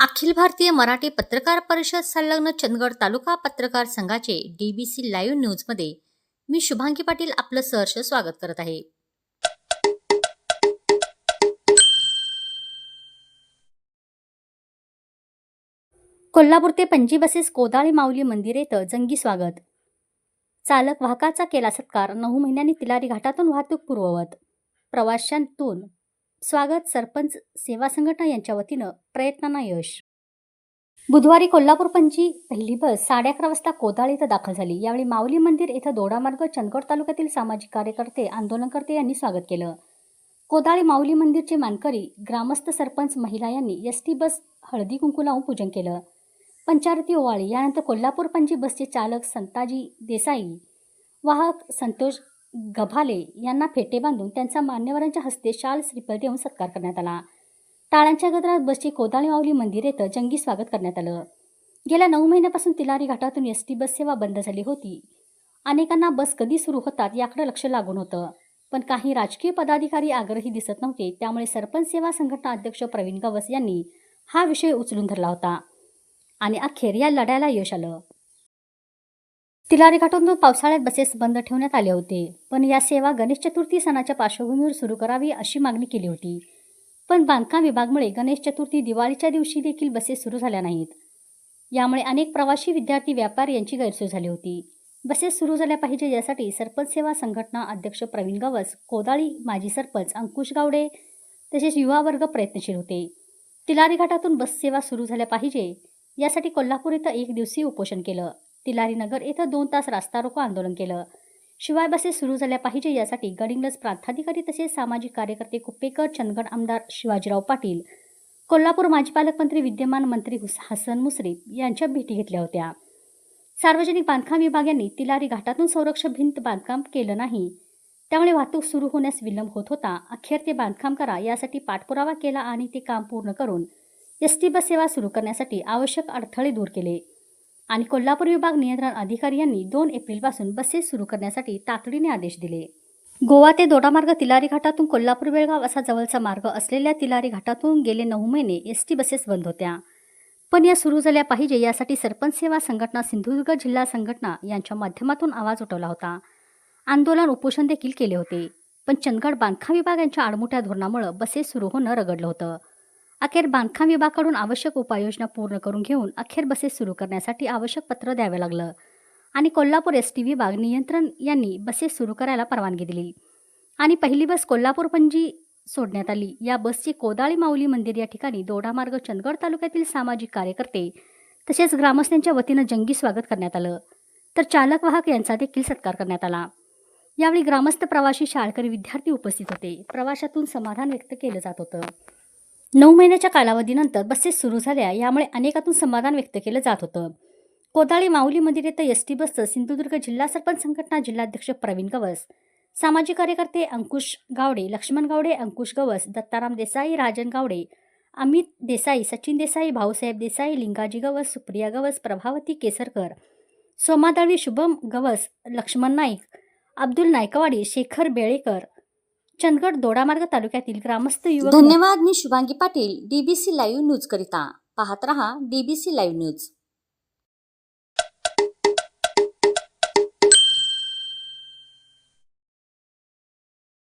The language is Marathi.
अखिल भारतीय मराठी पत्रकार परिषद संलग्न चंदगड तालुका पत्रकार संघाचे डीबीसी लाईव्ह न्यूजमध्ये मी शुभांगी पाटील आपलं सहर्ष स्वागत करत आहे. कोल्हापूर ते पणजी बसेस कोदाळी माऊली मंदिर येतं जंगी स्वागत. चालक वाहकाचा केला सत्कार नऊ महिन्यांनी तिलारी घाटातून वाहतूक पूर्ववत प्रवाशांतून स्वागत सरपंच सेवा संघटना यांच्या वतीनं प्रयत्नांना यश. बुधवारी कोल्हापूर पंची पहिली बस साडे अकरा वाजता कोदाळ इथं दाखल झाली. यावेळी माऊली मंदिर इथं दोडामार्ग चंदगड तालुक्यातील सामाजिक कार्यकर्ते आंदोलनकर्ते यांनी स्वागत केलं. कोदाळी माऊली मंदिरचे मानकरी ग्रामस्थ सरपंच महिला यांनी S T bus Haldi Kunku लावून पूजन केलं. पंचारती ओवाळी यानंतर कोल्हापूर पंची बसचे चालक संताजी देसाई वाहक संतोष गभाले यांना फेटे बांधून त्यांचा मान्यवरांच्या हस्ते शाल श्रीफळ देऊन सत्कार करण्यात आला. टाळ्यांच्या गजरात बसची कोदाळी माऊली मंदिर येथं जंगी स्वागत करण्यात आलं. गेल्या नऊ महिन्यापासून तिलारी घाटातून एस टी बस सेवा बंद झाली होती. अनेकांना बस कधी सुरू होतात याकडे लक्ष लागून होतं. पण काही राजकीय पदाधिकारी आग्रही दिसत नव्हते त्यामुळे सरपंच सेवा संघटना अध्यक्ष प्रवीण गवस यांनी हा विषय उचलून धरला होता. आणि अखेर या लढ्याला यश आलं. तिलारी घाटातून पावसाळ्यात बसेस बंद ठेवण्यात आले होते. पण या सेवा गणेश चतुर्थी सणाच्या पार्श्वभूमीवर सुरू करावी अशी मागणी केली होती. पण बांधकाम विभागमुळे गणेश चतुर्थी दिवाळीच्या दिवशी देखील बसेस सुरू झाल्या नाहीत. यामुळे अनेक प्रवासी विद्यार्थी व्यापार यांची गैरसोय झाली होती. बसेस सुरू झाल्या पाहिजे यासाठी सरपंच सेवा संघटना अध्यक्ष प्रवीण गवस कोदाळी माजी सरपंच अंकुश गावडे तसेच युवा वर्ग प्रयत्नशील होते. तिलारी घाटातून बससेवा सुरू झाल्या पाहिजे यासाठी कोल्हापूर इथं एक दिवसीय उपोषण केलं. तिलारी नगर इथं दोन तास रास्ता रोको आंदोलन केलं. शिवाय बसेस सुरू झाल्या पाहिजे यासाठी गडिंगलज प्रांताधिकारी तसेच सामाजिक कार्यकर्ते कुप्पेकर चंदगड आमदार शिवाजीराव पाटील कोल्हापूर माजी पालकमंत्री विद्यमान मंत्री हसन मुश्रीफ यांच्या भेटी घेतल्या होत्या. सार्वजनिक बांधकाम विभाग यांनी तिलारी घाटातून संरक्षक भिंत बांधकाम केलं नाही. त्यामुळे वाहतूक सुरू होण्यास विलंब होत होता. अखेर ते बांधकाम करा यासाठी पाठपुरावा केला आणि ते काम पूर्ण करून एस टी बस सेवा सुरू करण्यासाठी आवश्यक अडथळे दूर केले. आणि कोल्हापूर विभाग नियंत्रण अधिकारी यांनी दोन एप्रिलपासून बसेस सुरू करण्यासाठी तातडीने आदेश दिले. गोवा ते दोडामार्ग तिलारी घाटातून कोल्हापूर बेळगाव असा जवळचा मार्ग असलेल्या तिलारी घाटातून गेले नऊ महिने एस टी बसेस बंद होत्या. पण या सुरू झाल्या पाहिजे यासाठी सरपंच सेवा संघटना सिंधुदुर्ग जिल्हा संघटना यांच्या माध्यमातून आवाज उठवला होता. आंदोलन उपोषण देखील केले होते. पण चंदगड बांधकाम विभाग यांच्या आडमुठ्या धोरणामुळे बसेस सुरू होणं रगडलं होतं. अखेर बांधकाम विभागाकडून आवश्यक उपाययोजना पूर्ण करून घेऊन अखेर बसेस सुरू करण्यासाठी आवश्यक पत्र द्यावं लागलं. आणि कोल्हापूर एस टी विभाग नियंत्रण यांनी बसेस सुरू करायला परवानगी दिली. आणि पहिली बस कोल्हापूर पणजी सोडण्यात आली. या बसची कोदाळी माऊली मंदिर या ठिकाणी दोडामार्ग चंदगड तालुक्यातील सामाजिक कार्यकर्ते तसेच ग्रामस्थांच्या वतीनं जंगी स्वागत करण्यात आलं. तर चालक वाहक यांचा देखील सत्कार करण्यात आला. यावेळी ग्रामस्थ प्रवासी शाळकरी विद्यार्थी उपस्थित होते. प्रवाशातून समाधान व्यक्त केलं जात होतं. नऊ महिन्याच्या कालावधीनंतर बसेस सुरू झाल्या यामुळे अनेकातून समाधान व्यक्त केलं जात होतं. कोदाळी माऊली मंदिर येथे एस टी बसचं सिंधुदुर्ग जिल्हा सरपंच संघटना जिल्हाध्यक्ष प्रवीण गवस सामाजिक कार्यकर्ते अंकुश गावडे लक्ष्मण गावडे अंकुश गवस दत्ताराम देसाई राजन गावडे अमित देसाई सचिन देसाई भाऊसाहेब देसाई लिंगाजी गवस सुप्रिया गवस प्रभावती केसरकर सोमादळवी शुभम गवस लक्ष्मण नाईक अब्दुल नायकवाडी शेखर बेळेकर चंदगड दोडामार्ग तालुक्यातील ग्रामस्थ युवक धन्यवाद मी Shubhangi Patil DBC live news करिता. पाहत रहा डीबीसी लाईव्ह न्यूज